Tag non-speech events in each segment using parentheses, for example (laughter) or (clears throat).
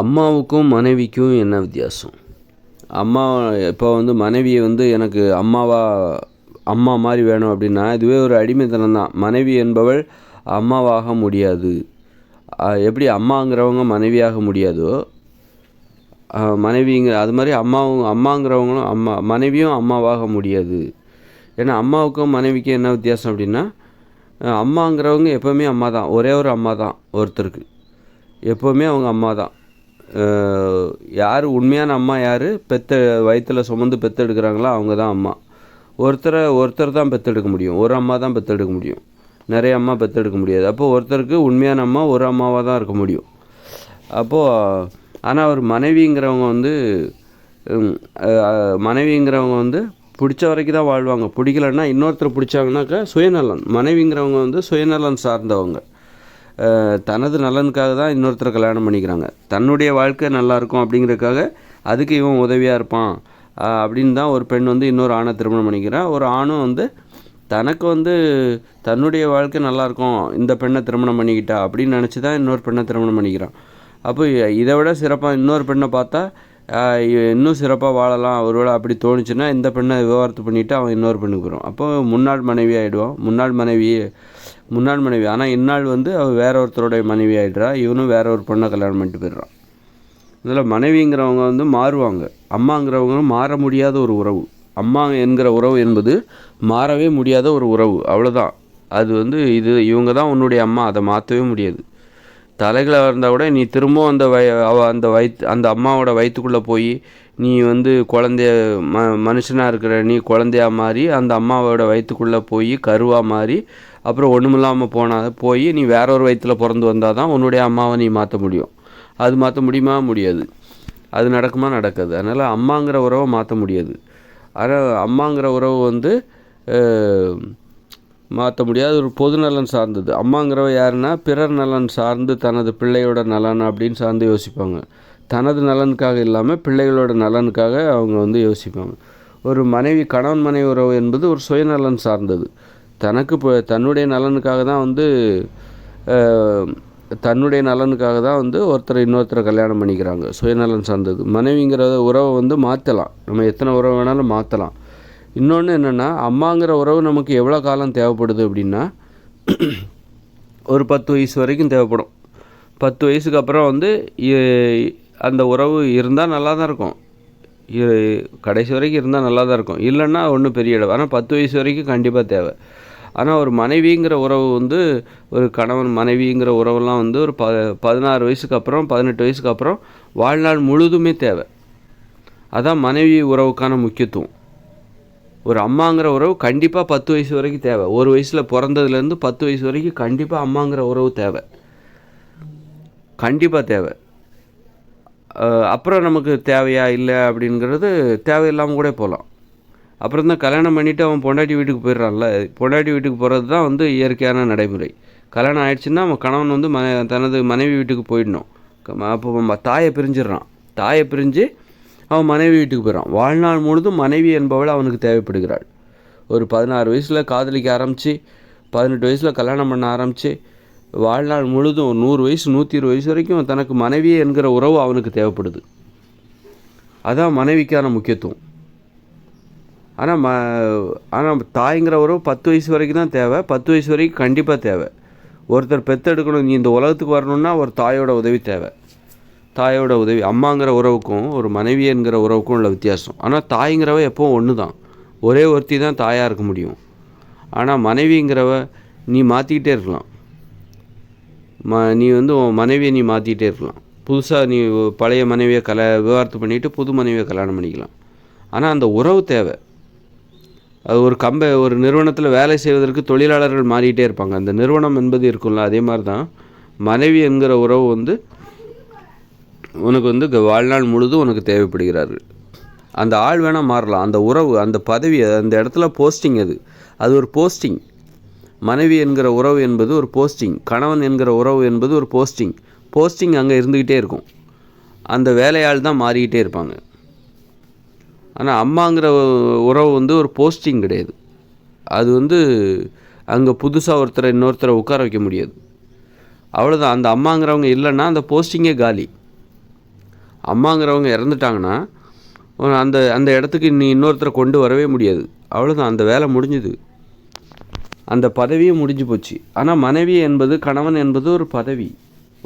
அம்மாவுக்கும் மனைவிக்கும் என்ன வித்தியாசம்? அம்மா இப்போ வந்து மனைவியை வந்து எனக்கு அம்மாவா அம்மா மாதிரி வேணும் அப்படின்னா இதுவே ஒரு அடிமைத்தனம் தான். மனைவி என்பவள் அம்மாவாக முடியாது. எப்படி அம்மாங்கிறவங்க மனைவியாக முடியாதோ மனைவிங்க அது மாதிரி அம்மாவும் அம்மாங்கிறவங்களும் அம்மா மனைவியும் அம்மாவாக முடியாது. ஏன்னா அம்மாவுக்கும் மனைவிக்கும் என்ன வித்தியாசம் அப்படின்னா அம்மாங்கிறவங்க எப்போவுமே அம்மா தான் ஒரே ஒரு அம்மா தான் ஒருத்தருக்கு. எப்போவுமே அவங்க அம்மா தான் யார் உண்மையான அம்மா யார்? பெத்த வயிற்றில் சுமந்து பெத்தெடுக்கிறாங்களோ? அவங்க தான் அம்மா. ஒருத்தரை ஒருத்தர் தான் பெத்தெடுக்க முடியும். ஒரு அம்மா தான் பெத்தெடுக்க முடியும். நிறைய அம்மா பெத்தெடுக்க முடியாது. அப்போது ஒருத்தருக்கு உண்மையான அம்மா ஒரு அம்மாவாக தான் இருக்க முடியும். அப்போது ஆனால் அவர் மனைவிங்கிறவங்க வந்து மனைவிங்கிறவங்க வந்து பிடிச்ச வரைக்கும் தான் வாழ்வாங்க. பிடிக்கலன்னா இன்னொருத்தர் பிடிச்சாங்கனாக்கா சுயநலன். மனைவிங்கிறவங்க வந்து சுயநலன் சார்ந்தவங்க. தனது நலனுக்காக தான் இன்னொருத்தரை கல்யாணம் பண்ணிக்கிறாங்க. தன்னுடைய வாழ்க்கை நல்லா இருக்கும் அப்படிங்கிறதுக்காக அதுக்கு இவன் உதவியாக இருப்பான் அப்படின்னு தான் ஒரு பெண் வந்து இன்னொரு ஆணை திருமணம் பண்ணிக்கிறான் ஒரு ஆணும் வந்து தனக்கு வந்து தன்னுடைய வாழ்க்கை நல்லாயிருக்கும் இந்த பெண்ணை திருமணம் பண்ணிக்கிட்டா அப்படின்னு நினச்சி தான் இன்னொரு பெண்ணை திருமணம் பண்ணிக்கிறான். அப்போ இதை விட சிறப்பாக இன்னொரு பெண்ணை பார்த்தா இன்னும் சிறப்பாக வாழலாம். ஒருவேளை அப்படி தோணுச்சுன்னா இந்த பெண்ணை விவாகரத்து பண்ணிவிட்டு அவன் இன்னொரு பெண்ணுக்கு வரும் அப்போ முன்னாள் மனைவி ஆகிடுவான் முன்னாள் மனைவி முன்னாள் மனைவி. ஆனால் இந்நாள் வந்து அவள் வேற ஒருத்தருடைய மனைவி ஆகிடுறா இவனும் வேற ஒரு பெண்ணை கல்யாணம் பண்ணிட்டு போயிடுறான். இதில் மனைவிங்கிறவங்க வந்து மாறுவாங்க. அம்மாங்கிறவங்க மாற முடியாத ஒரு உறவு. அம்மா என்கிற உறவு என்பது மாறவே முடியாத ஒரு உறவு. அவ்வளோதான் அது வந்து இது இவங்க தான் உன்னுடைய அம்மா. அதை மாற்றவே முடியாது. தலைகளாக இருந்தால் கூட நீ திரும்பவும் அந்த வய அவ அந்த வயிற்று அந்த அம்மாவோட வயிற்றுக்குள்ளே போய் நீ வந்து குழந்தைய ம மனுஷனாக இருக்கிற நீ குழந்தையா மாறி அந்த அம்மாவோட வயிற்றுக்குள்ளே போய் கருவாக மாறி அப்புறம் ஒன்றுமில்லாமல் போனால் போய் நீ வேற ஒரு வயிற்றில் பிறந்து வந்தால் தான் உன்னுடைய அம்மாவை நீ மாற்ற முடியும். அது மாற்ற முடியுமா? முடியாது. அது நடக்குமா? நடக்காது. அதனால் அம்மாங்கிற உறவை மாற்ற முடியாது. ஆனால் அம்மாங்கிற உறவு வந்து மாற்ற முடியாத. ஒரு பொது நலன் சார்ந்தது. அம்மாங்கிறவ யாருன்னா பிறர் நலன் சார்ந்து தனது பிள்ளையோட நலன் அப்படின்னு சார்ந்து யோசிப்பாங்க. தனது நலனுக்காக இல்லாமல் பிள்ளைகளோட நலனுக்காக அவங்க வந்து யோசிப்பாங்க. ஒரு மனைவி கணவன் மனைவி உறவு என்பது ஒரு சுயநலன் சார்ந்தது. தனக்கு இப்போ தன்னுடைய நலனுக்காக தான் வந்து தன்னுடைய நலனுக்காக தான் வந்து ஒருத்தரை இன்னொருத்தரை கல்யாணம் பண்ணிக்கிறாங்க. சுயநலன் சார்ந்தது. மனைவிங்கிற உறவை வந்து மாற்றலாம் நம்ம எத்தனை உறவு வேணாலும் மாற்றலாம் இன்னொன்று என்னென்னா அம்மாங்கிற உறவு நமக்கு எவ்வளோ காலம் தேவைப்படுது அப்படின்னா ஒரு பத்து வயசு வரைக்கும் தேவைப்படும். பத்து வயசுக்கு அப்புறம் வந்து அந்த உறவு இருந்தால் நல்லா தான் இருக்கும் கடைசி வரைக்கும் இருந்தால் நல்லா தான் இருக்கும். இல்லைன்னா ஒன்றும் பெரிய இடம். ஆனால் பத்து வயசு வரைக்கும் கண்டிப்பாக தேவை. ஆனால் ஒரு மனைவிங்கிற உறவு வந்து ஒரு கணவன் மனைவிங்கிற உறவெல்லாம் வந்து ஒரு ப பதினாறு வயசுக்கு அப்புறம் பதினெட்டு வயசுக்கு அப்புறம் வாழ்நாள் முழுதுமே தேவை. அதான் மனைவி உறவுக்கான முக்கியத்துவம். ஒரு அம்மாங்கிற உறவு கண்டிப்பாக பத்து வயசு வரைக்கும் தேவை. ஒரு வயசில் பிறந்ததுலேருந்து பத்து வயசு வரைக்கும் கண்டிப்பாக அம்மாங்கிற உறவு தேவை. கண்டிப்பாக தேவை. அப்புறம் நமக்கு தேவையா இல்லை அப்படிங்கிறது தேவையில்லாமல் கூட போகலாம் அப்புறம் தான் கல்யாணம் பண்ணிவிட்டு அவன் பொண்டாட்டி வீட்டுக்கு போயிடுறான்ல. பொண்டாட்டி வீட்டுக்கு போகிறது தான் வந்து இயற்கையான நடைமுறை. கல்யாணம் ஆயிடுச்சுன்னா அவன் கணவன் வந்து ம தனது மனைவி வீட்டுக்கு போயிடணும். அப்போ தாயை பிரிஞ்சிடுறான். தாயை பிரிஞ்சு அவன் மனைவி வீட்டுக்கு போயிடறான். வாழ்நாள் முழுதும் மனைவி என்பவள் அவனுக்கு தேவைப்படுகிறாள். ஒரு பதினாறு வயசில் காதலிக்க ஆரம்பித்து பதினெட்டு வயசில் கல்யாணம் பண்ண ஆரம்பித்து வாழ்நாள் முழுதும் ஒரு நூறு வயசு நூற்றி இருபது வயசு வரைக்கும் தனக்கு மனைவி என்கிற உறவு அவனுக்கு தேவைப்படுது. அதான் மனைவிக்கான முக்கியத்துவம். ஆனால் ம ஆனால் தாய்ங்கிற உறவு பத்து வயசு வரைக்கும் தான் தேவை. பத்து வயசு வரைக்கும் கண்டிப்பாக தேவை. ஒருத்தர் பெற்றெடுக்கணும் நீ இந்த உலகத்துக்கு வரணுன்னா ஒரு தாயோட உதவி தேவை. தாயோட உதவி அம்மாங்கிற உறவுக்கும் ஒரு மனைவி என்கிற உறவுக்கும் உள்ள வித்தியாசம். ஆனால் தாய்ங்கிறவ எப்போவும் ஒன்று தான் ஒரே ஒருத்தி தான் தாயாக இருக்க முடியும். ஆனால் மனைவிங்கிறவ நீ மாற்றிக்கிட்டே இருக்கலாம். ம நீ வந்து உன் மனைவியை நீ மாற்றிக்கிட்டே இருக்கலாம். புதுசாக நீ பழைய மனைவியை கல விவகாரத்து பண்ணிவிட்டு புது மனைவியை கல்யாணம் பண்ணிக்கலாம். ஆனால் அந்த உறவு தேவை. அது ஒரு கம்ப ஒரு நிறுவனத்தில் வேலை செய்வதற்கு தொழிலாளர்கள் மாறிக்கிட்டே இருப்பாங்க. அந்த நிறுவனம் என்பது இருக்கும்ல அதே மாதிரி தான் மனைவி என்கிற உறவு வந்து உனக்கு வந்து க- வாழ்நாள் முழுதும் உனக்கு தேவைப்படுகிறார்கள். அந்த ஆள் வேணால் மாறலாம். அந்த உறவு அந்த பதவி அந்த இடத்துல போஸ்டிங் அது. அது ஒரு போஸ்டிங் மனைவி என்கிற உறவு என்பது ஒரு போஸ்டிங் கணவன் என்கிற உறவு என்பது ஒரு போஸ்டிங் போஸ்டிங் அங்கே இருந்துக்கிட்டே இருக்கும். அந்த வேலையாள் தான் மாறிக்கிட்டே இருப்பாங்க. ஆனால் அம்மாங்கிற உறவு வந்து ஒரு போஸ்டிங் கிடையாது. அது வந்து அங்கே புதுசாக ஒருத்தரை இன்னொருத்தரை உட்கார வைக்க முடியாது. அவ்வளோதான் அந்த அம்மாங்கிறவங்க இல்லைன்னா அந்த போஸ்டிங்கே காலி. அம்மாங்கிறவங்க இறந்துட்டாங்கன்னா அந்த அந்த இடத்துக்கு நீ இன்னொருத்தரை கொண்டு வரவே முடியாது. அவ்வளோதான் அந்த வேலை முடிஞ்சுது. அந்த பதவியும் முடிஞ்சு போச்சு. ஆனால் மனைவி என்பது கணவன் என்பது ஒரு பதவி.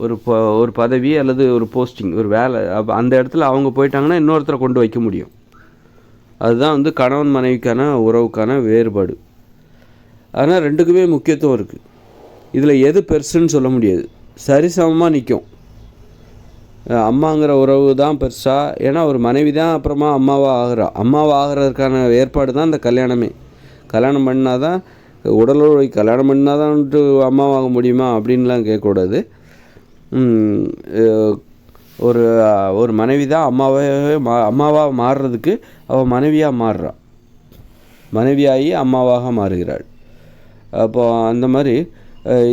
ஒரு ப ஒரு பதவி அல்லது ஒரு போஸ்டிங் ஒரு வேலை. அப்போ அந்த இடத்துல அவங்க போயிட்டாங்கன்னா இன்னொருத்தரை கொண்டு வைக்க முடியும். அதுதான் வந்து கணவன் மனைவிக்கான உறவுக்கான வேறுபாடு. ஆனால் ரெண்டுக்குமே முக்கியத்துவம் இருக்குது இதில் எது பெருசுன்னு சொல்ல முடியாது. சரிசமமாக நிற்கும் அம்மாங்கிற உறவு தான் பெருசாக ஏன்னா ஒரு மனைவி தான் அப்புறமா அம்மாவாக ஆகிறா. அம்மாவாக ஆகிறதுக்கான ஏற்பாடு தான் இந்த கல்யாணமே. கல்யாணம் பண்ணால் தான் உடலுறவை கல்யாணம் பண்ணால் தான் வந்துட்டு அம்மாவாக முடியுமா அப்படின்லாம் கேட்கக்கூடாது. ஒரு ஒரு மனைவி தான் அம்மாவாகவே மா அம்மாவாக மாறுறதுக்கு அவள் மனைவியாக மாறுறாள் மனைவியாகி அம்மாவாக மாறுகிறாள். அப்போ அந்த மாதிரி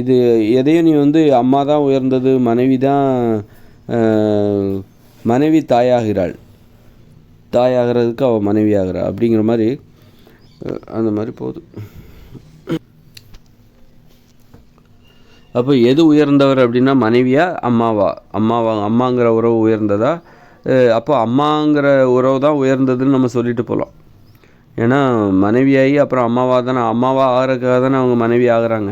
இது எதையும் நீ வந்து அம்மா தான் உயர்ந்தது மனைவி தான் மனைவி தாயாகிறாள். தாயாகிறதுக்கு அவள் மனைவி ஆகிறா அப்படிங்கிற மாதிரி அந்த மாதிரி போகுது. அப்போ எது உயர்ந்தவர் அப்படின்னா மனைவியா அம்மாவா? அம்மாவா அம்மாங்கிற உறவு உயர்ந்ததா? அப்போ அம்மாங்கிற உறவு தான் உயர்ந்ததுன்னு நம்ம சொல்லிட்டு போகலாம் ஏன்னா மனைவியாகி அப்புறம் அம்மாவாக தானே அம்மாவாக ஆகிறதுக்காக தானே அவங்க மனைவி ஆகிறாங்க.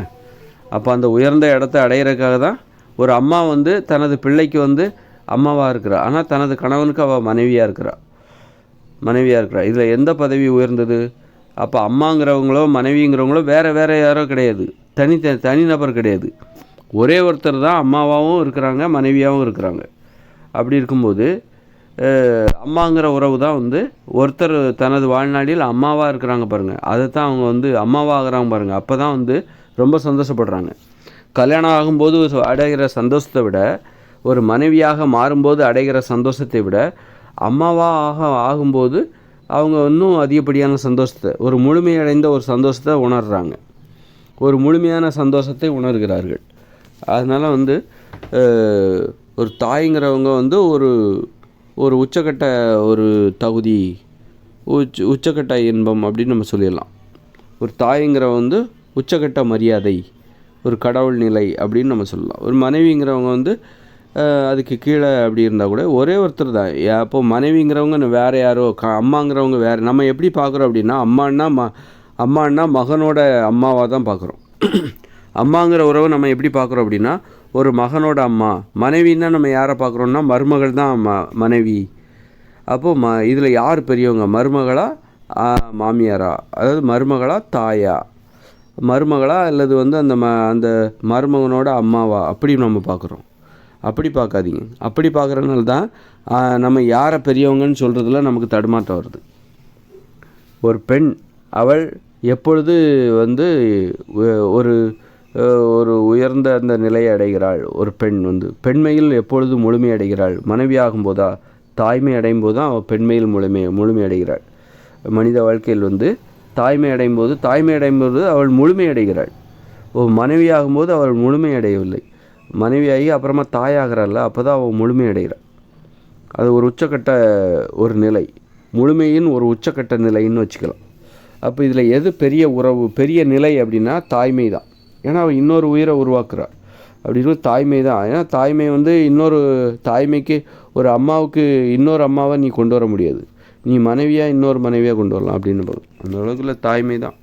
அப்போ அந்த உயர்ந்த இடத்த அடையிறதுக்காக தான் ஒரு அம்மா வந்து தனது பிள்ளைக்கு வந்து அம்மாவாக இருக்கிறா. ஆனால் தனது கணவனுக்கு அவள் மனைவியாக இருக்கிறா. மனைவியாக இருக்கிறா. இதில் எந்த பதவி உயர்ந்தது? அப்போ அம்மாங்கிறவங்களோ மனைவிங்கிறவங்களோ வேறு வேறு யாரோ கிடையாது. தனி தனிநபர் கிடையாது. ஒரே ஒருத்தர் தான் அம்மாவாகவும் இருக்கிறாங்க மனைவியாகவும் இருக்கிறாங்க. அப்படி இருக்கும்போது அம்மாங்கிற உறவு தான் வந்து ஒருத்தர் தனது வாழ்நாளில் அம்மாவாக இருக்கிறாங்க பாருங்கள் அதை தான் அவங்க வந்து அம்மாவாக ஆகிறாங்க பாருங்கள் அப்போ தான் வந்து ரொம்ப சந்தோஷப்படுறாங்க. கல்யாணம் ஆகும்போது அடைகிற சந்தோஷத்தை விட ஒரு மனைவியாக மாறும்போது அடைகிற சந்தோஷத்தை விட அம்மாவாக ஆக ஆகும்போது அவங்க இன்னும் அதிகப்படியான சந்தோஷத்தை ஒரு முழுமையடைந்த ஒரு சந்தோஷத்தை உணர்கிறாங்க ஒரு முழுமையான சந்தோஷத்தை உணர்கிறார்கள். அதனால் வந்து ஒரு தாய்ங்கிறவங்க வந்து ஒரு ஒரு உச்சக்கட்ட ஒரு தகுதி உச்ச உச்சக்கட்ட இன்பம் அப்படின்னு நம்ம சொல்லிடலாம். ஒரு தாய்ங்கிற வந்து உச்சக்கட்ட மரியாதை. ஒரு கடவுள் நிலை அப்படின்னு நம்ம சொல்லலாம். ஒரு மனைவிங்கிறவங்க வந்து அதுக்கு கீழே அப்படி இருந்தால் கூட ஒரே ஒருத்தர் தான். அப்போ மனைவிங்கிறவங்க வேறு யாரோ க அம்மாங்கிறவங்க வேறு நம்ம எப்படி பார்க்குறோம் அப்படின்னா அம்மானா ம அம்மானா மகனோட அம்மாவாக தான் பார்க்குறோம். (clears throat) அம்மாங்கிற உறவை நம்ம எப்படி பார்க்குறோம் அப்படின்னா ஒரு மகனோட அம்மா மனைவின்னா நம்ம யாரை பார்க்குறோன்னா மருமகள் தான் ம மனைவி. அப்போது ம இதில் யார் பெரியவங்க? மருமகளா மாமியாரா? அதாவது மருமகளா தாயா? மருமகளா அல்லது வந்து அந்த ம அந்த மருமகனோட அம்மாவா? அப்படி நம்ம பார்க்குறோம். அப்படி பார்க்காதீங்க. அப்படி பார்க்குறதுனால தான் நம்ம யாரை பெரியவங்கன்னு சொல்கிறதுல நமக்கு தடுமாற்றம் வருது. ஒரு பெண் அவள் எப்பொழுது வந்து ஒரு ஒரு உயர்ந்த அந்த நிலையை அடைகிறாள்? ஒரு பெண் வந்து. பெண்மையில் எப்பொழுது முழுமை அடைகிறாள்? மனைவியாகும் போதா தாய்மை அடையும் போது தான் அவள் பெண்மையில் முழுமை முழுமை அடைகிறாள். மனித வாழ்க்கையில் வந்து தாய்மை அடையும் போது தாய்மை அடையும் போது அவள் முழுமை அடைகிறாள் ஓ மனைவியாகும்போது அவள் முழுமை அடையவில்லை மனைவியாகி அப்புறமா தாயாகிறாள் அப்போ தான் அவள் முழுமை அடைகிறாள் அது ஒரு உச்சக்கட்ட ஒரு நிலை. முழுமையின் ஒரு உச்சக்கட்ட நிலைன்னு வச்சுக்கலாம். அப்போ இதில் எது பெரிய உறவு பெரிய நிலை அப்படின்னா தாய்மை தான். ஏன்னா அவள் இன்னொரு உயிரை உருவாக்குறாள். அப்படின்னு தாய்மை தான். ஏன்னா தாய்மை வந்து இன்னொரு தாய்மைக்கு ஒரு அம்மாவுக்கு இன்னொரு அம்மாவை நீ கொண்டு வர முடியாது. நீ மனைவியாக இன்னொரு மனைவியாக கொண்டு வரலாம் அப்படின்னு அந்த அளவுக்குள்ள தாய்மை தான்